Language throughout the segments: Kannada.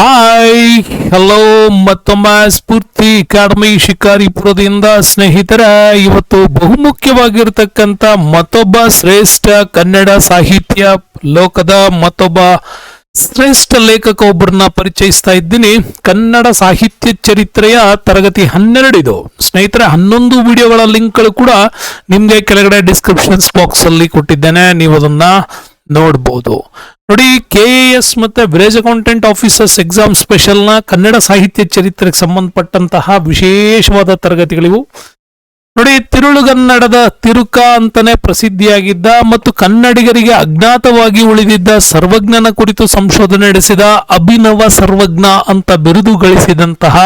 ಹಾಯ್ ಹಲೋ ಮತ್ತೊಮ್ಮೆ ಸ್ಫೂರ್ತಿ ಅಕಾಡೆಮಿ ಶಿಕಾರಿಪುರದಿಂದ ಸ್ನೇಹಿತರ, ಇವತ್ತು ಬಹುಮುಖ್ಯವಾಗಿರ್ತಕ್ಕಂಥ ಮತ್ತೊಬ್ಬ ಶ್ರೇಷ್ಠ ಕನ್ನಡ ಸಾಹಿತ್ಯ ಲೋಕದ ಮತ್ತೊಬ್ಬ ಶ್ರೇಷ್ಠ ಲೇಖಕ ಒಬ್ಬರನ್ನ ಪರಿಚಯಿಸ್ತಾ ಇದ್ದೀನಿ. ಕನ್ನಡ ಸಾಹಿತ್ಯ ಚರಿತ್ರೆಯ ತರಗತಿ ಹನ್ನೆರಡು ಇದು ಸ್ನೇಹಿತರೆ, ಹನ್ನೊಂದು ವಿಡಿಯೋಗಳ ಲಿಂಕ್ಗಳು ಕೂಡ ನಿಮಗೆ ಕೆಳಗಡೆ ಡಿಸ್ಕ್ರಿಪ್ಷನ್ಸ್ ಬಾಕ್ಸ್ ಅಲ್ಲಿ ಕೊಟ್ಟಿದ್ದೇನೆ. ನೀವು ಅದನ್ನ ನೋಡ್ಬೋದು. ನೋಡಿ ಕೆ ಎ ಎಸ್ ಮತ್ತೆ ವಿಲೇಜ್ ಅಕೌಂಟೆಂಟ್ ಆಫೀಸರ್ಸ್ ಎಕ್ಸಾಮ್ ಸ್ಪೆಷಲ್ನ ಕನ್ನಡ ಸಾಹಿತ್ಯ ಚರಿತ್ರೆಗೆ ಸಂಬಂಧಪಟ್ಟಂತಹ ವಿಶೇಷವಾದ ತರಗತಿಗಳಿವು. ನೋಡಿ, ತಿರುಳುಗನ್ನಡದ ತಿರುಕ ಅಂತಲೇ ಪ್ರಸಿದ್ಧಿಯಾಗಿದ್ದ ಮತ್ತು ಕನ್ನಡಿಗರಿಗೆ ಅಜ್ಞಾತವಾಗಿ ಉಳಿದಿದ್ದ ಸರ್ವಜ್ಞನ ಕುರಿತು ಸಂಶೋಧನೆ ನಡೆಸಿದ ಅಭಿನವ ಸರ್ವಜ್ಞ ಅಂತ ಬಿರುದು ಗಳಿಸಿದಂತಹ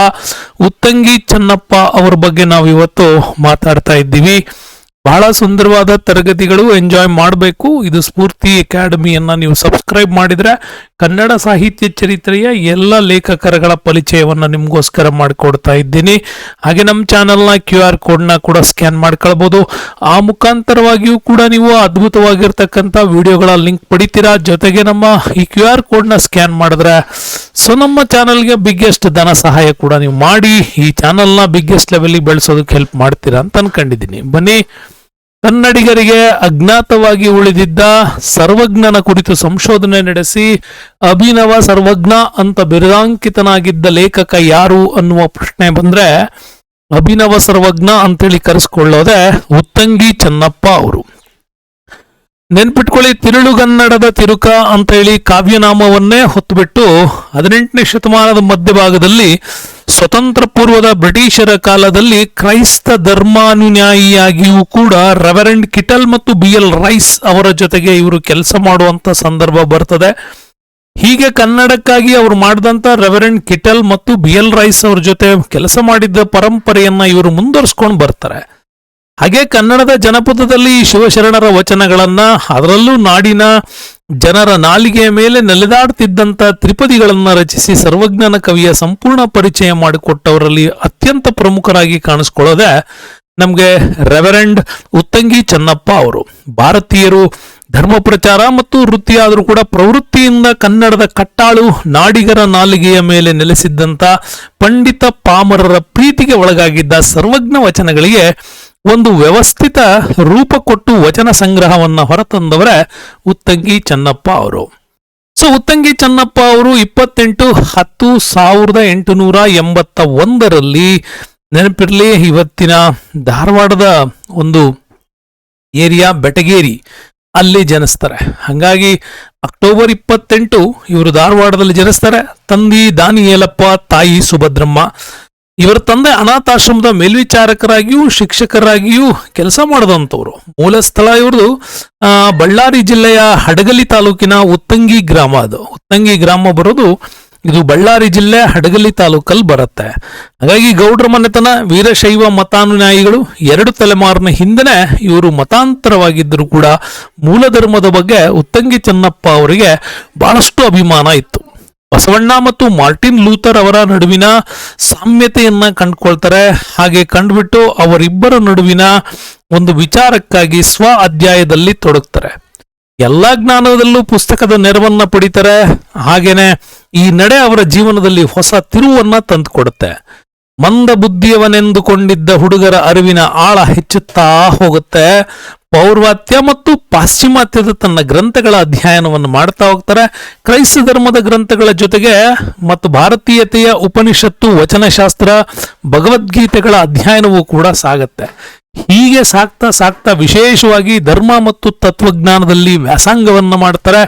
ಉತ್ತಂಗಿ ಚನ್ನಪ್ಪ ಅವರ ಬಗ್ಗೆ ನಾವು ಇವತ್ತು ಮಾತಾಡ್ತಾ ಇದ್ದೀವಿ. ಬಹಳ ಸುಂದರವಾದ ತರಗತಿಗಳು ಎಂಜಾಯ್ ಮಾಡಬೇಕು. ಇದು ಸ್ಫೂರ್ತಿ ಅಕಾಡೆಮಿಯನ್ನು ನೀವು ಸಬ್ಸ್ಕ್ರೈಬ್ ಮಾಡಿದ್ರೆ ಕನ್ನಡ ಸಾಹಿತ್ಯ ಚರಿತ್ರೆಯ ಎಲ್ಲ ಲೇಖಕರಗಳ ಪರಿಚಯವನ್ನು ನಿಮಗೋಸ್ಕರ ಮಾಡಿಕೊಡ್ತಾ ಇದ್ದೀನಿ. ಹಾಗೆ ನಮ್ಮ ಚಾನಲ್ನ ಕ್ಯೂ ಆರ್ ಕೋಡ್ನ ಕೂಡ ಸ್ಕ್ಯಾನ್ ಮಾಡ್ಕೊಳ್ಬೋದು. ಆ ಮುಖಾಂತರವಾಗಿಯೂ ಕೂಡ ನೀವು ಅದ್ಭುತವಾಗಿರ್ತಕ್ಕಂಥ ವಿಡಿಯೋಗಳ ಲಿಂಕ್ ಪಡಿತೀರಾ? ಜೊತೆಗೆ ನಮ್ಮ ಈ ಕ್ಯೂ ಆರ್ ಕೋಡ್ನ ಸ್ಕ್ಯಾನ್ ಮಾಡಿದ್ರೆ ಸೊ ನಮ್ಮ ಚಾನಲ್ಗೆ ಬಿಗ್ಗೆಸ್ಟ್ ಧನ ಸಹಾಯ ಕೂಡ ನೀವು ಮಾಡಿ. ಈ ಚಾನಲ್ನ ಬಿಗ್ಗೆಸ್ಟ್ ಲೆವೆಲ್ಗೆ ಬೆಳೆಸೋದಕ್ಕೆ ಹೆಲ್ಪ್ ಮಾಡ್ತೀರಾ ಅಂತ ಅನ್ಕೊಂಡಿದ್ದೀನಿ. ಬನ್ನಿ. ಕನ್ನಡಿಗರಿಗೆ ಅಜ್ಞಾತವಾಗಿ ಉಳಿದಿದ್ದ ಸರ್ವಜ್ಞನ ಕುರಿತು ಸಂಶೋಧನೆ ನಡೆಸಿ, ಅಭಿನವ ಸರ್ವಜ್ಞ ಅಂತ ಬಿರುದಾಂಕಿತನಾಗಿದ್ದ ಲೇಖಕ ಯಾರು ಅನ್ನುವ ಪ್ರಶ್ನೆ ಬಂದ್ರೆ, ಅಭಿನವ ಸರ್ವಜ್ಞ ಅಂತೇಳಿ ಕರೆಸ್ಕೊಳ್ಳೋದೆ ಉತ್ತಂಗಿ ಚನ್ನಪ್ಪ ಅವರು. ನೆನ್ಪಿಟ್ಕೊಳ್ಳಿ, ತಿರುಳುಗನ್ನಡದ ತಿರುಕ ಅಂತ ಹೇಳಿ ಕಾವ್ಯನಾಮವನ್ನೇ ಹೊತ್ತುಬಿಟ್ಟು ಹದಿನೆಂಟನೇ ಶತಮಾನದ ಮಧ್ಯಭಾಗದಲ್ಲಿ ಸ್ವತಂತ್ರ ಪೂರ್ವದ ಬ್ರಿಟಿಷರ ಕಾಲದಲ್ಲಿ ಕ್ರೈಸ್ತ ಧರ್ಮಾನುಯಾಯಿಯಾಗಿಯೂ ಕೂಡ ರೆವರೆಂಡ್ ಕಿಟಲ್ ಮತ್ತು ಬಿ ಎಲ್ ರೈಸ್ ಅವರ ಜೊತೆಗೆ ಇವರು ಕೆಲಸ ಮಾಡುವಂತ ಸಂದರ್ಭ ಬರ್ತದೆ. ಹೀಗೆ ಕನ್ನಡಕ್ಕಾಗಿ ಅವರು ಮಾಡಿದಂತ ರೆವರೆಂಡ್ ಕಿಟಲ್ ಮತ್ತು ಬಿ ಎಲ್ ರೈಸ್ ಅವ್ರ ಜೊತೆ ಕೆಲಸ ಮಾಡಿದ್ದ ಪರಂಪರೆಯನ್ನ ಇವರು ಮುಂದುವರಿಸ್ಕೊಂಡು ಬರ್ತಾರೆ. ಹಾಗೆ ಕನ್ನಡದ ಜನಪದದಲ್ಲಿ ಶಿವಶರಣರ ವಚನಗಳನ್ನ ಅದರಲ್ಲೂ ನಾಡಿನ ಜನರ ನಾಲಿಗೆಯ ಮೇಲೆ ನೆಲೆದಾಡ್ತಿದ್ದಂತ ತ್ರಿಪದಿಗಳನ್ನ ರಚಿಸಿ ಸರ್ವಜ್ಞನ ಕವಿಯ ಸಂಪೂರ್ಣ ಪರಿಚಯ ಮಾಡಿಕೊಟ್ಟವರಲ್ಲಿ ಅತ್ಯಂತ ಪ್ರಮುಖರಾಗಿ ಕಾಣಿಸ್ಕೊಳ್ಳೋದೆ ನಮಗೆ ರೆವರೆಂಡ್ ಉತ್ತಂಗಿ ಚನ್ನಪ್ಪ ಅವರು. ಭಾರತೀಯರು ಧರ್ಮ ಪ್ರಚಾರ ಮತ್ತು ವೃತ್ತಿಯಾದರೂ ಕೂಡ ಪ್ರವೃತ್ತಿಯಿಂದ ಕನ್ನಡದ ಕಟ್ಟಾಳು ನಾಡಿಗರ ನಾಲಿಗೆಯ ಮೇಲೆ ನೆಲೆಸಿದ್ದಂಥ ಪಂಡಿತ ಪಾಮರರ ಪ್ರೀತಿಗೆ ಒಳಗಾಗಿದ್ದ ಸರ್ವಜ್ಞ ವಚನಗಳಿಗೆ ಒಂದು ವ್ಯವಸ್ಥಿತ ರೂಪ ಕೊಟ್ಟು ವಚನ ಸಂಗ್ರಹವನ್ನು ಹೊರತಂದವರೇ ಉತ್ತಂಗಿ ಚನ್ನಪ್ಪ ಅವರು. ಸೊ, ಉತ್ತಂಗಿ ಚನ್ನಪ್ಪ ಅವರು ಇಪ್ಪತ್ತೆಂಟು ಹತ್ತು ಸಾವಿರದ ಎಂಟುನೂರ ಎಂಬತ್ತ ಒಂದರಲ್ಲಿ ನೆನಪಿರ್ಲಿ, ಇವತ್ತಿನ ಧಾರವಾಡದ ಒಂದು ಏರಿಯಾ ಬೆಟಗೇರಿ, ಅಲ್ಲಿ ಜನಿಸ್ತಾರೆ. ಹಾಗಾಗಿ ಅಕ್ಟೋಬರ್ ಇಪ್ಪತ್ತೆಂಟು ಇವರು ಧಾರವಾಡದಲ್ಲಿ ಜನಿಸ್ತಾರೆ. ತಂದಿ ದಾನಿಯೇಲಪ್ಪ, ತಾಯಿ ಸುಭದ್ರಮ್ಮ ಇವರ ತಂದೆ ಅನಾಥಾಶ್ರಮದ ಮೇಲ್ವಿಚಾರಕರಾಗಿಯೂ ಶಿಕ್ಷಕರಾಗಿಯೂ ಕೆಲಸ ಮಾಡದಂತವ್ರು ಮೂಲ ಸ್ಥಳ ಇವ್ರದ್ದು ಬಳ್ಳಾರಿ ಜಿಲ್ಲೆಯ ಹಡಗಲಿ ತಾಲೂಕಿನ ಉತ್ತಂಗಿ ಗ್ರಾಮ ಅದು. ಉತ್ತಂಗಿ ಗ್ರಾಮ ಬರೋದು ಇದು ಬಳ್ಳಾರಿ ಜಿಲ್ಲೆ ಹಡಗಲಿ ತಾಲೂಕಲ್ಲಿ ಬರುತ್ತೆ. ಹಾಗಾಗಿ ಗೌಡ್ರ ಮನೆತನ, ವೀರಶೈವ ಮತಾನುಯಾಯಿಗಳು ಎರಡು ತಲೆಮಾರಿನ ಹಿಂದೆನೆ ಇವರು ಮತಾಂತರವಾಗಿದ್ದರೂ ಕೂಡ ಮೂಲ ಧರ್ಮದ ಬಗ್ಗೆ ಉತ್ತಂಗಿ ಚೆನ್ನಪ್ಪ ಅವರಿಗೆ ಬಹಳಷ್ಟು ಅಭಿಮಾನ ಇತ್ತು. ಬಸವಣ್ಣ ಮತ್ತು ಮಾರ್ಟಿನ್ ಲೂಥರ್ ಅವರ ನಡುವಿನ ಸಾಮ್ಯತೆಯನ್ನ ಕಂಡುಕೊಳ್ತಾರೆ. ಹಾಗೆ ಕಂಡುಬಿಟ್ಟು ಅವರಿಬ್ಬರ ನಡುವಿನ ಒಂದು ವಿಚಾರಕ್ಕಾಗಿ ಸ್ವ ಅಧ್ಯಾಯದಲ್ಲಿ ತೊಡಗ್ತಾರೆ. ಎಲ್ಲಾ ಜ್ಞಾನದಲ್ಲೂ ಪುಸ್ತಕದ ನೆರವನ್ನ ಪಡಿತಾರೆ. ಹಾಗೇನೆ ಈ ನಡೆ ಅವರ ಜೀವನದಲ್ಲಿ ಹೊಸ ತಿರುವನ್ನ ತಂದುಕೊಡುತ್ತೆ. ಮಂದ ಬುದ್ಧಿಯವನೆಂದುಕೊಂಡಿದ್ದ ಹುಡುಗರ ಅರಿವಿನ ಆಳ ಹೆಚ್ಚುತ್ತಾ ಹೋಗುತ್ತೆ. ಪೌರ್ವಾತ್ಯ ಮತ್ತು ಪಾಶ್ಚಿಮಾತ್ಯದ ತನ್ನ ಗ್ರಂಥಗಳ ಅಧ್ಯಯನವನ್ನು ಮಾಡ್ತಾ ಹೋಗ್ತಾರೆ. ಕ್ರೈಸ್ತ ಧರ್ಮದ ಗ್ರಂಥಗಳ ಜೊತೆಗೆ ಮತ್ತು ಭಾರತೀಯತೆಯ ಉಪನಿಷತ್ತು, ವಚನಶಾಸ್ತ್ರ, ಭಗವದ್ಗೀತೆಗಳ ಅಧ್ಯಯನವೂ ಕೂಡ ಸಾಗತ್ತೆ. ಹೀಗೆ ಸಾಕ್ತಾ ಸಾಕ್ತಾ ವಿಶೇಷವಾಗಿ ಧರ್ಮ ಮತ್ತು ತತ್ವಜ್ಞಾನದಲ್ಲಿ ವ್ಯಾಸಂಗವನ್ನು ಮಾಡ್ತಾರೆ.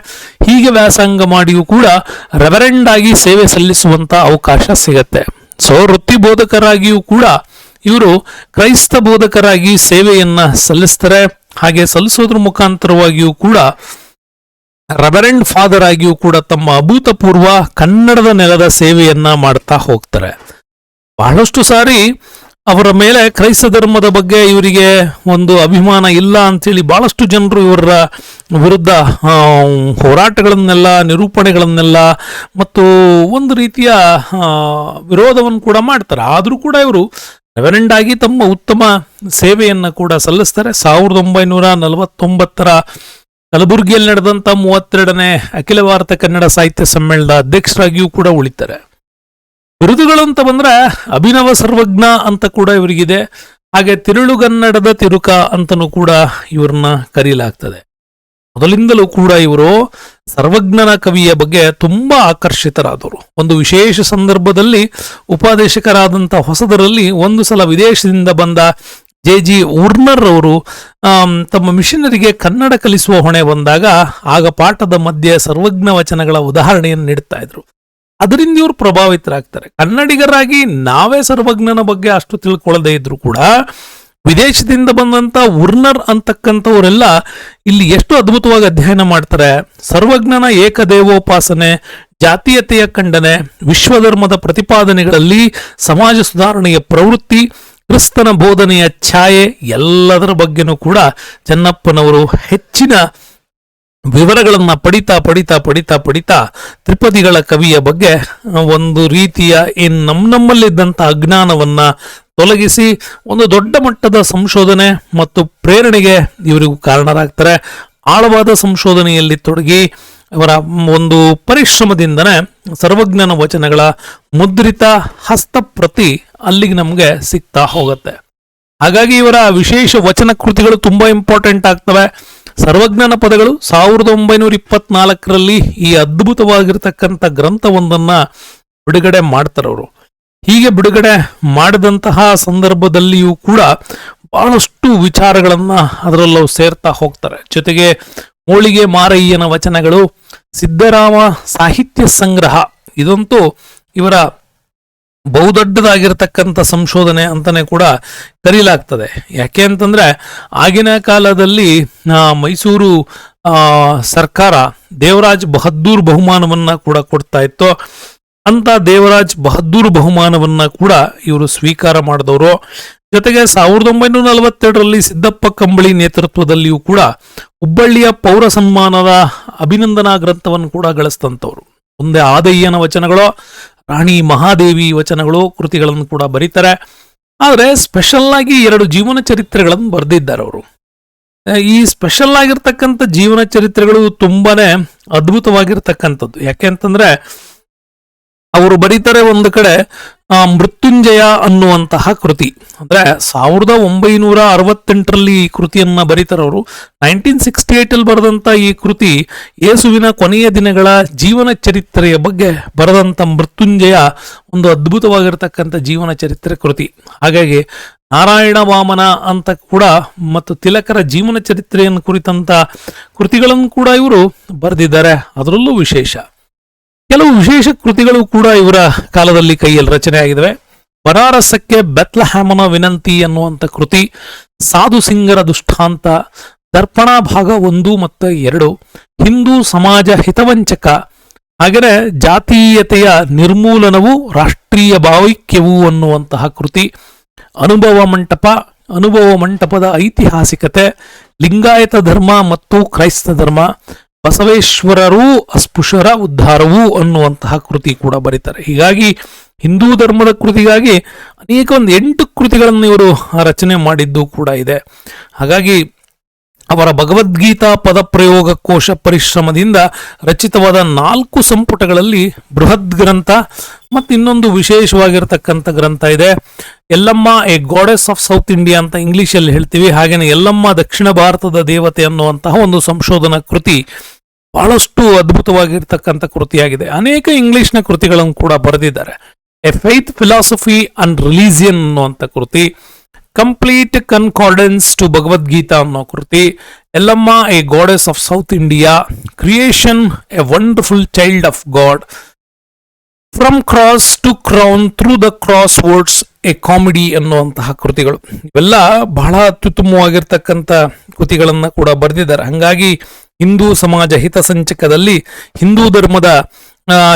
ಹೀಗೆ ವ್ಯಾಸಂಗ ಮಾಡಿಯೂ ಕೂಡ ರೆವರೆಂಡ್ ಆಗಿ ಸೇವೆ ಸಲ್ಲಿಸುವಂತ ಅವಕಾಶ ಸಿಗತ್ತೆ. ಸೊ ವೃತ್ತಿ ಬೋಧಕರಾಗಿಯೂ ಕೂಡ ಇವರು ಕ್ರೈಸ್ತ ಬೋಧಕರಾಗಿ ಸೇವೆಯನ್ನು ಸಲ್ಲಿಸ್ತಾರೆ. ಹಾಗೆ ಸಲ್ಲಿಸೋದ್ರ ಮುಖಾಂತರವಾಗಿಯೂ ಕೂಡ ರೆಬರೆಂಡ್ ಫಾದರ್ ಆಗಿಯೂ ಕೂಡ ತಮ್ಮ ಅಭೂತಪೂರ್ವ ಕನ್ನಡದ ನೆಲದ ಸೇವೆಯನ್ನ ಮಾಡ್ತಾ ಹೋಗ್ತಾರೆ. ಬಹಳಷ್ಟು ಸಾರಿ ಅವರ ಮೇಲೆ ಕ್ರೈಸ್ತ ಧರ್ಮದ ಬಗ್ಗೆ ಇವರಿಗೆ ಒಂದು ಅಭಿಮಾನ ಇಲ್ಲ ಅಂತೇಳಿ ಬಹಳಷ್ಟು ಜನರು ಇವರ ವಿರುದ್ಧ ಹೋರಾಟಗಳನ್ನೆಲ್ಲ, ನಿರೂಪಣೆಗಳನ್ನೆಲ್ಲ ಮತ್ತು ಒಂದು ರೀತಿಯ ವಿರೋಧವನ್ನು ಕೂಡ ಮಾಡ್ತಾರೆ. ಆದರೂ ಕೂಡ ಇವರು ರೆವರೆಂಡ್ ತಮ್ಮ ಉತ್ತಮ ಸೇವೆಯನ್ನು ಕೂಡ ಸಲ್ಲಿಸ್ತಾರೆ. ಸಾವಿರದ ಒಂಬೈನೂರ ನಲವತ್ತೊಂಬತ್ತರ ಕಲಬುರಗಿಯಲ್ಲಿ ನಡೆದಂಥ ಮೂವತ್ತೆರಡನೇ ಅಖಿಲ ಭಾರತ ಕನ್ನಡ ಸಾಹಿತ್ಯ ಸಮ್ಮೇಳನದ ಅಧ್ಯಕ್ಷರಾಗಿಯೂ ಕೂಡ ಉಳಿತಾರೆ. ಬಿರುದುಗಳು ಅಂತ ಬಂದ್ರೆ ಅಭಿನವ ಸರ್ವಜ್ಞ ಅಂತ ಕೂಡ ಇವರಿಗಿದೆ. ಹಾಗೆ ತಿರುಳುಗನ್ನಡದ ತಿರುಕ ಅಂತನೂ ಕೂಡ ಇವ್ರನ್ನ ಕರೆಯಲಾಗ್ತದೆ ಮೊದಲಿಂದಲೂ ಕೂಡ ಇವರು ಸರ್ವಜ್ಞನ ಕವಿಯ ಬಗ್ಗೆ ತುಂಬಾ ಆಕರ್ಷಿತರಾದವರು. ಒಂದು ವಿಶೇಷ ಸಂದರ್ಭದಲ್ಲಿ ಉಪಾದೇಶಕರಾದಂಥ ಹೊಸದರಲ್ಲಿ ಒಂದು ಸಲ ವಿದೇಶದಿಂದ ಬಂದ ಜೆ ಜಿ ಉರ್ನರ್ ಅವರು ತಮ್ಮ ಮಿಷನರಿಗೆ ಕನ್ನಡ ಕಲಿಸುವ ಹೊಣೆ ಬಂದಾಗ ಆಗ ಪಾಠದ ಮಧ್ಯೆ ಸರ್ವಜ್ಞ ವಚನಗಳ ಉದಾಹರಣೆಯನ್ನು ನೀಡ್ತಾ ಇದ್ರು. ಅದರಿಂದ ಇವರು ಪ್ರಭಾವಿತರಾಗ್ತಾರೆ. ಕನ್ನಡಿಗರಾಗಿ ನಾವೇ ಸರ್ವಜ್ಞನ ಬಗ್ಗೆ ಅಷ್ಟು ತಿಳ್ಕೊಳ್ಳದೇ ಇದ್ರು ಕೂಡ ವಿದೇಶದಿಂದ ಬಂದಂತ ಉರ್ನರ್ ಅಂತಕ್ಕಂಥವರೆಲ್ಲ ಇಲ್ಲಿ ಎಷ್ಟು ಅದ್ಭುತವಾಗಿ ಅಧ್ಯಯನ ಮಾಡ್ತಾರೆ. ಸರ್ವಜ್ಞನ ಏಕದೇವೋಪಾಸನೆ, ಜಾತೀಯತೆಯ ಖಂಡನೆ, ವಿಶ್ವಧರ್ಮದ ಪ್ರತಿಪಾದನೆಗಳಲ್ಲಿ ಸಮಾಜ ಸುಧಾರಣೆಯ ಪ್ರವೃತ್ತಿ, ಕ್ರಿಸ್ತನ ಬೋಧನೆಯ ಛಾಯೆ ಎಲ್ಲದರ ಬಗ್ಗೆನೂ ಕೂಡ ಚೆನ್ನಪ್ಪನವರು ಹೆಚ್ಚಿನ ವಿವರಗಳನ್ನ ಪಡಿತಾ ಪಡಿತಾ ಪಡಿತಾ ಪಡಿತಾ ತ್ರಿಪದಿಗಳ ಕವಿಯ ಬಗ್ಗೆ ಒಂದು ರೀತಿಯ ಏನ್ ನಮ್ಮ ನಮ್ಮಲ್ಲಿದ್ದಂಥ ಅಜ್ಞಾನವನ್ನ ತೊಲಗಿಸಿ ಒಂದು ದೊಡ್ಡ ಮಟ್ಟದ ಸಂಶೋಧನೆ ಮತ್ತು ಪ್ರೇರಣೆಗೆ ಇವರಿಗೂ ಕಾರಣರಾಗ್ತಾರೆ. ಆಳವಾದ ಸಂಶೋಧನೆಯಲ್ಲಿ ತೊಡಗಿ ಇವರ ಒಂದು ಪರಿಶ್ರಮದಿಂದನೇ ಸರ್ವಜ್ಞನ ವಚನಗಳ ಮುದ್ರಿತ ಹಸ್ತಪ್ರತಿ ಅಲ್ಲಿಗೆ ನಮಗೆ ಸಿಗ್ತಾ ಹೋಗುತ್ತೆ. ಹಾಗಾಗಿ ಇವರ ವಿಶೇಷ ವಚನ ಕೃತಿಗಳು ತುಂಬಾ ಇಂಪಾರ್ಟೆಂಟ್ ಆಗ್ತವೆ. ಸರ್ವಜ್ಞನ ಪದಗಳು ಸಾವಿರದ ಒಂಬೈನೂರ ಇಪ್ಪತ್ನಾಲ್ಕರಲ್ಲಿ ಈ ಅದ್ಭುತವಾಗಿರ್ತಕ್ಕಂಥ ಗ್ರಂಥವೊಂದನ್ನು ಬಿಡುಗಡೆ ಮಾಡ್ತಾರವರು. ಹೀಗೆ ಬಿಡುಗಡೆ ಮಾಡಿದಂತಹ ಸಂದರ್ಭದಲ್ಲಿಯೂ ಕೂಡ ಬಹಳಷ್ಟು ವಿಚಾರಗಳನ್ನು ಅದರಲ್ಲೂ ಸೇರ್ತಾ ಹೋಗ್ತಾರೆ. ಜೊತೆಗೆ ಮೋಳಿಗೆ ಮಾರಯ್ಯನ ವಚನಗಳು, ಸಿದ್ದರಾಮ ಸಾಹಿತ್ಯ ಸಂಗ್ರಹ, ಇದಂತೂ ಇವರ ಬಹುದೊಡ್ಡದಾಗಿರ್ತಕ್ಕಂಥ ಸಂಶೋಧನೆ ಅಂತಲೇ ಕೂಡ ಕರೀಲಾಗ್ತದೆ. ಯಾಕೆ ಅಂತಂದ್ರೆ ಆಗಿನ ಕಾಲದಲ್ಲಿ ಮೈಸೂರು ಸರ್ಕಾರ ದೇವರಾಜ್ ಬಹದ್ದೂರ್ ಬಹುಮಾನವನ್ನ ಕೂಡ ಕೊಡ್ತಾ ಇತ್ತು. ಅಂತ ದೇವರಾಜ್ ಬಹದ್ದೂರ್ ಬಹುಮಾನವನ್ನ ಕೂಡ ಇವರು ಸ್ವೀಕಾರ ಮಾಡಿದವರು. ಜೊತೆಗೆ ಸಾವಿರದ ಒಂಬೈನೂರ ನಲವತ್ತೆರಡರಲ್ಲಿ ಸಿದ್ದಪ್ಪ ಕಂಬಳಿ ನೇತೃತ್ವದಲ್ಲಿಯೂ ಕೂಡ ಹುಬ್ಬಳ್ಳಿಯ ಪೌರ ಸನ್ಮಾನದ ಅಭಿನಂದನಾ ಗ್ರಂಥವನ್ನು ಕೂಡ ಗಳಿಸಿದಂಥವ್ರು. ಮುಂದೆ ಆದಯ್ಯನ ವಚನಗಳು, ರಾಣಿ ಮಹಾದೇವಿ ವಚನಗಳು ಕೃತಿಗಳನ್ನು ಕೂಡ ಬರೀತಾರೆ. ಆದರೆ ಸ್ಪೆಷಲ್ ಆಗಿ ಎರಡು ಜೀವನ ಚರಿತ್ರೆಗಳನ್ನು ಬರೆದಿದ್ದಾರೆ ಅವರು. ಈ ಸ್ಪೆಷಲ್ ಆಗಿರ್ತಕ್ಕಂಥ ಜೀವನ ಚರಿತ್ರೆಗಳು ತುಂಬಾನೇ ಅದ್ಭುತವಾಗಿರ್ತಕ್ಕಂಥದ್ದು. ಯಾಕೆ ಅಂತಂದ್ರೆ ಅವರು ಬರೀತಾರೆ ಒಂದು ಕಡೆ ಮೃತ್ಯುಂಜಯ ಅನ್ನುವಂತಹ ಕೃತಿ. ಅಂದ್ರೆ ಸಾವಿರದ ಒಂಬೈನೂರ ಅರವತ್ತೆಂಟರಲ್ಲಿ ಈ ಕೃತಿಯನ್ನ ಬರೀತಾರೆ ಅವರು. ನೈನ್ಟೀನ್ ಸಿಕ್ಸ್ಟಿ ಏಟ್ ಅಲ್ಲಿ ಬರೆದಂತ ಈ ಕೃತಿ ಯೇಸುವಿನ ಕೊನೆಯ ದಿನಗಳ ಜೀವನ ಚರಿತ್ರೆಯ ಬಗ್ಗೆ ಬರೆದಂತ ಮೃತ್ಯುಂಜಯ ಒಂದು ಅದ್ಭುತವಾಗಿರ್ತಕ್ಕಂಥ ಜೀವನ ಚರಿತ್ರೆ ಕೃತಿ. ಹಾಗಾಗಿ ನಾರಾಯಣ ವಾಮನ ಅಂತ ಕೂಡ ಮತ್ತು ತಿಲಕರ ಜೀವನ ಚರಿತ್ರೆಯನ್ನು ಕುರಿತಂತ ಕೃತಿಗಳನ್ನು ಕೂಡ ಇವರು ಬರೆದಿದ್ದಾರೆ. ಅದರಲ್ಲೂ ವಿಶೇಷ. ಕೆಲವು ವಿಶೇಷ ಕೃತಿಗಳು ಕೂಡ ಇವರ ಕಾಲದಲ್ಲಿ ಕೈಯಲ್ಲಿ ರಚನೆ ಆಗಿದ್ದಾವೆ ಬನಾರಸಕ್ಕೆ ಬೆತ್ಲಹ್ಯಾಮನ ವಿನಂತಿ ಅನ್ನುವಂಥ ಕೃತಿ, ಸಾಧು ಸಿಂಗರ ದುಷ್ಟಾಂತ, ದರ್ಪಣ ಭಾಗ ಒಂದು ಮತ್ತು ಎರಡು, ಹಿಂದೂ ಸಮಾಜ ಹಿತವಂಚಕ ಹಾಗೆಯೇ ಜಾತೀಯತೆಯ ನಿರ್ಮೂಲನವು ರಾಷ್ಟ್ರೀಯ ಭಾವೈಕ್ಯವು ಅನ್ನುವಂತಹ ಕೃತಿ, ಅನುಭವ ಮಂಟಪ, ಅನುಭವ ಮಂಟಪದ ಐತಿಹಾಸಿಕತೆ, ಲಿಂಗಾಯತ ಧರ್ಮ ಮತ್ತು ಕ್ರೈಸ್ತ ಧರ್ಮ ಬಸವೇಶ್ವರರೂ ಅಸ್ಪೃಶ್ಯರ ಉದ್ಧಾರವು ಅನ್ನುವಂತಹ ಕೃತಿ ಕೂಡ ಬರೀತಾರೆ. ಹೀಗಾಗಿ ಹಿಂದೂ ಧರ್ಮದ ಕೃತಿಗಾಗಿ ಅನೇಕ ಒಂದು ಎಂಟು ಕೃತಿಗಳನ್ನು ಇವರು ರಚನೆ ಮಾಡಿದ್ದು ಕೂಡ ಇದೆ. ಹಾಗಾಗಿ ಅವರ ಭಗವದ್ಗೀತಾ ಪದಪ್ರಯೋಗ ಕೋಶ ಪರಿಶ್ರಮದಿಂದ ರಚಿತವಾದ ನಾಲ್ಕು ಸಂಪುಟಗಳಲ್ಲಿ ಬೃಹತ್ ಗ್ರಂಥ ಮತ್ತು ಇನ್ನೊಂದು ವಿಶೇಷವಾಗಿರ್ತಕ್ಕಂಥ ಗ್ರಂಥ ಇದೆ. Yellamma a goddess of South India ಅಂತ ಇಂಗ್ಲೀಷಲ್ಲಿ ಹೇಳ್ತೀವಿ. ಹಾಗೆಯೇ ಎಲ್ಲಮ್ಮ ದಕ್ಷಿಣ ಭಾರತದ ದೇವತೆ ಅನ್ನುವಂತಹ ಒಂದು ಸಂಶೋಧನಾ ಕೃತಿ ಬಹಳಷ್ಟು ಅದ್ಭುತವಾಗಿರ್ತಕ್ಕಂಥ ಕೃತಿಯಾಗಿದೆ. ಅನೇಕ ಇಂಗ್ಲಿಷ್ನ ಕೃತಿಗಳನ್ನು ಕೂಡ ಬರೆದಿದ್ದಾರೆ. A faith philosophy and religion ಅನ್ನುವಂಥ ಕೃತಿ, ಕಂಪ್ಲೀಟ್ ಕನ್ಕಾರ್ಡೆನ್ಸ್ ಟು ಭಗವದ್ಗೀತಾ ಅನ್ನೋ ಕೃತಿ Yellamma a goddess of South India, creation a wonderful child of God, from cross to crown through the cross words a comedy ಅನ್ನುವಂತಹ ಕೃತಿಗಳು. ಇವೆಲ್ಲ ಬಹಳ ಅತ್ಯುತ್ತಮವಾಗಿರ್ತಕ್ಕಂಥ ಕೃತಿಗಳನ್ನು ಕೂಡ ಬರೆದಿದ್ದಾರೆ. ಹಂಗಾಗಿ ಹಿಂದೂ ಸಮಾಜ ಹಿತಸಂಚಕದಲ್ಲಿ ಹಿಂದೂ ಧರ್ಮದ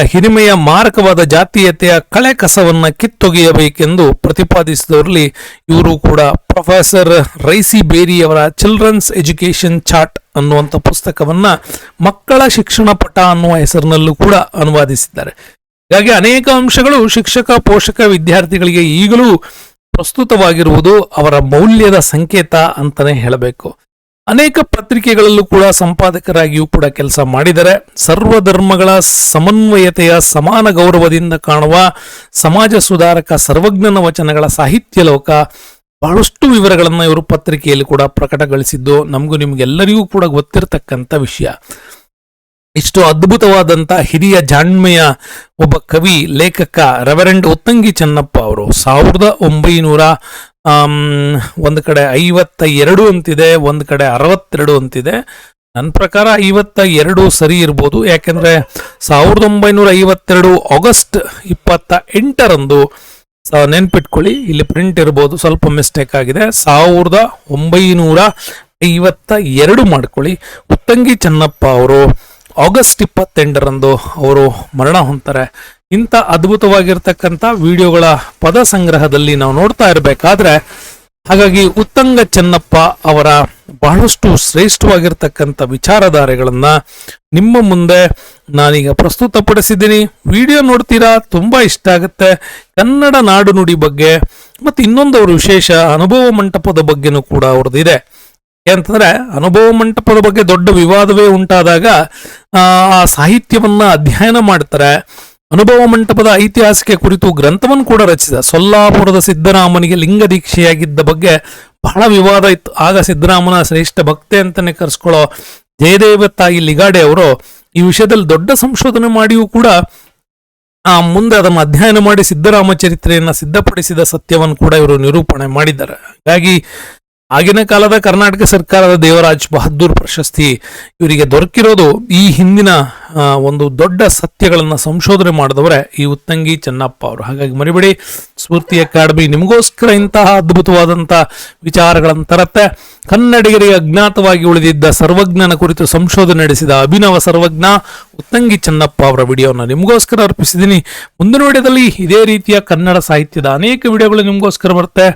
ಹಿರಿಮೆಯ ಮಾರಕವಾದ ಜಾತೀಯತೆಯ ಕಳೆ ಕಸವನ್ನ ಕಿತ್ತೊಗೆಯಬೇಕೆಂದು ಪ್ರತಿಪಾದಿಸಿದವರಲ್ಲಿ ಇವರು ಕೂಡ ಪ್ರೊಫೆಸರ್ ರೈಸಿ ಬೇರಿ ಅವರ ಚಿಲ್ಡ್ರನ್ಸ್ ಎಜುಕೇಶನ್ ಚಾರ್ಟ್ ಅನ್ನುವಂಥ ಪುಸ್ತಕವನ್ನ ಮಕ್ಕಳ ಶಿಕ್ಷಣ ಪಟ ಅನ್ನುವ ಹೆಸರಿನಲ್ಲೂ ಕೂಡ ಅನುವಾದಿಸಿದ್ದಾರೆ. ಹೀಗಾಗಿ ಅನೇಕ ಅಂಶಗಳು ಶಿಕ್ಷಕ, ಪೋಷಕ ವಿದ್ಯಾರ್ಥಿಗಳಿಗೆ ಈಗಲೂ ಪ್ರಸ್ತುತವಾಗಿರುವುದು ಅವರ ಮೌಲ್ಯದ ಸಂಕೇತ ಅಂತಲೇ ಹೇಳಬೇಕು. ಅನೇಕ ಪತ್ರಿಕೆಗಳಲ್ಲೂ ಕೂಡ ಸಂಪಾದಕರಾಗಿಯೂ ಕೂಡ ಕೆಲಸ ಮಾಡಿದ್ದಾರೆ ಸರ್ವಧರ್ಮಗಳ ಸಮನ್ವಯತೆಯ ಸಮಾನ ಗೌರವದಿಂದ ಕಾಣುವ ಸಮಾಜ ಸುಧಾರಕ ಸರ್ವಜ್ಞನ ವಚನಗಳ ಸಾಹಿತ್ಯ ಲೋಕ ಬಹಳಷ್ಟು ವಿವರಗಳನ್ನು ಇವರು ಪತ್ರಿಕೆಯಲ್ಲಿ ಕೂಡ ಪ್ರಕಟಗೊಳಿಸಿದ್ದು ನಮಗೂ ನಿಮಗೆಲ್ಲರಿಗೂ ಕೂಡ ಗೊತ್ತಿರತಕ್ಕಂಥ ವಿಷಯ. ಇಷ್ಟು ಅದ್ಭುತವಾದಂಥ ಹಿರಿಯ ಜಾಣ್ಮೆಯ ಒಬ್ಬ ಕವಿ, ಲೇಖಕ, ರೆವರೆಂಡ್ ಉತ್ತಂಗಿ ಚೆನ್ನಪ್ಪ ಅವರು ಸಾವಿರದ ಒಂಬೈನೂರ ಒಂದು ಕಡೆ ಐವತ್ತ ಎರಡು ಅಂತಿದೆ, ಒಂದು ಕಡೆ ಅರವತ್ತೆರಡು ಅಂತಿದೆ. ನನ್ನ ಪ್ರಕಾರ ಐವತ್ತ ಎರಡು ಸರಿ ಇರ್ಬೋದು. ಯಾಕೆಂದರೆ ಸಾವಿರದ ಒಂಬೈನೂರ ಐವತ್ತೆರಡು ಆಗಸ್ಟ್ ಇಪ್ಪತ್ತ ಎಂಟರಂದು ನೆನ್ಪಿಟ್ಕೊಳ್ಳಿ, ಇಲ್ಲಿ ಪ್ರಿಂಟ್ ಇರ್ಬೋದು. ಸ್ವಲ್ಪ ಮಿಸ್ಟೇಕ್ ಆಗಿದೆ. ಸಾವಿರದ ಒಂಬೈನೂರ ಐವತ್ತ ಎರಡು ಮಾಡ್ಕೊಳ್ಳಿ. ಉತ್ತಂಗಿ ಚೆನ್ನಪ್ಪ ಅವರು ಆಗಸ್ಟ್ ಇಪ್ಪತ್ತೆಂಟರಂದು ಅವರು ಮರಣ ಹೊಂತಾರೆ ಇಂಥ ಅದ್ಭುತವಾಗಿರ್ತಕ್ಕಂಥ ವಿಡಿಯೋಗಳ ಪದ ಸಂಗ್ರಹದಲ್ಲಿ ನಾವು ನೋಡ್ತಾ ಇರಬೇಕಾದ್ರೆ, ಹಾಗಾಗಿ ಉತ್ತಂಗ ಚೆನ್ನಪ್ಪ ಅವರ ಬಹಳಷ್ಟು ಶ್ರೇಷ್ಠವಾಗಿರ್ತಕ್ಕಂಥ ವಿಚಾರಧಾರೆಗಳನ್ನ ನಿಮ್ಮ ಮುಂದೆ ನಾನೀಗ ಪ್ರಸ್ತುತಪಡಿಸಿದ್ದೀನಿ. ವಿಡಿಯೋ ನೋಡ್ತೀರಾ? ತುಂಬಾ ಇಷ್ಟ ಆಗುತ್ತೆ. ಕನ್ನಡ ನಾಡು ನುಡಿ ಬಗ್ಗೆ, ಮತ್ತು ಇನ್ನೊಂದು ಅವ್ರ ವಿಶೇಷ ಅನುಭವ ಮಂಟಪದ ಬಗ್ಗೆನೂ ಕೂಡ ಅವ್ರದ್ದಿದೆ ಅಂತಂದ್ರೆ ಅನುಭವ ಮಂಟಪದ ಬಗ್ಗೆ ದೊಡ್ಡ ವಿವಾದವೇ ಉಂಟಾದಾಗ ಆ ಸಾಹಿತ್ಯವನ್ನ ಅಧ್ಯಯನ ಮಾಡ್ತಾರೆ. ಅನುಭವ ಮಂಟಪದ ಐತಿಹಾಸಿಕ ಕುರಿತು ಗ್ರಂಥವನ್ನು ಕೂಡ ರಚಿಸಿದ ಸೊಲ್ಲಾಪುರದ ಸಿದ್ದರಾಮನಿಗೆ ಲಿಂಗ ದೀಕ್ಷೆಯಾಗಿದ್ದ ಬಗ್ಗೆ ಬಹಳ ವಿವಾದ ಇತ್ತು. ಆಗ ಸಿದ್ದರಾಮನ ಶ್ರೇಷ್ಠ ಭಕ್ತೆ ಅಂತಾನೆ ಕರೆಸ್ಕೊಳ್ಳೋ ಜಯದೇವ ತಾಯಿ ಲಿಗಾಡೆ ಅವರು ಈ ವಿಷಯದಲ್ಲಿ ದೊಡ್ಡ ಸಂಶೋಧನೆ ಮಾಡಿಯೂ ಕೂಡ ಆ ಮುಂದೆ ಅದನ್ನು ಅಧ್ಯಯನ ಮಾಡಿ ಸಿದ್ದರಾಮ ಚರಿತ್ರೆಯನ್ನು ಸಿದ್ಧಪಡಿಸಿದ ಸತ್ಯವನ್ನು ಕೂಡ ಇವರು ನಿರೂಪಣೆ ಮಾಡಿದ್ದಾರೆ. ಹಾಗಾಗಿ ಆಗಿನ ಕಾಲದ ಕರ್ನಾಟಕ ಸರ್ಕಾರದ ದೇವರಾಜ್ ಬಹದ್ದೂರ್ ಪ್ರಶಸ್ತಿ ಇವರಿಗೆ ದೊರಕಿರೋದು ಈ ಹಿಂದಿನ ಒಂದು ದೊಡ್ಡ ಸತ್ಯಗಳನ್ನು ಸಂಶೋಧನೆ ಮಾಡಿದವರೇ ಈ ಉತ್ತಂಗಿ ಚೆನ್ನಪ್ಪ ಅವರು. ಹಾಗಾಗಿ ಮರಿಬೇಡಿ, ಸ್ಫೂರ್ತಿ ಅಕಾಡೆಮಿ ನಿಮಗೋಸ್ಕರ ಇಂತಹ ಅದ್ಭುತವಾದಂಥ ವಿಚಾರಗಳನ್ನು ತರತ್ತೆ. ಕನ್ನಡಿಗರಿಗೆ ಅಜ್ಞಾತವಾಗಿ ಉಳಿದಿದ್ದ ಸರ್ವಜ್ಞನ ಕುರಿತು ಸಂಶೋಧನೆ ನಡೆಸಿದ ಅಭಿನವ ಸರ್ವಜ್ಞ ಉತ್ತಂಗಿ ಚೆನ್ನಪ್ಪ ಅವರ ವಿಡಿಯೋನ ನಿಮಗೋಸ್ಕರ ಅರ್ಪಿಸಿದ್ದೀನಿ. ಮುಂದಿನ ವಿಡಿಯೋದಲ್ಲಿ ಇದೇ ರೀತಿಯ ಕನ್ನಡ ಸಾಹಿತ್ಯದ ಅನೇಕ ವಿಡಿಯೋಗಳು ನಿಮಗೋಸ್ಕರ ಬರುತ್ತೆ.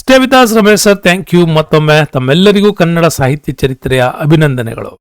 Stay with Ramesh sir thank you ಮತ್ತೊಮ್ಮೆ ತಮ್ಮೆಲ್ಲರಿಗೂ ಕನ್ನಡ ಸಾಹಿತ್ಯ ಚರಿತ್ರೆಯ ಅಭಿನಂದನೆಗಳು.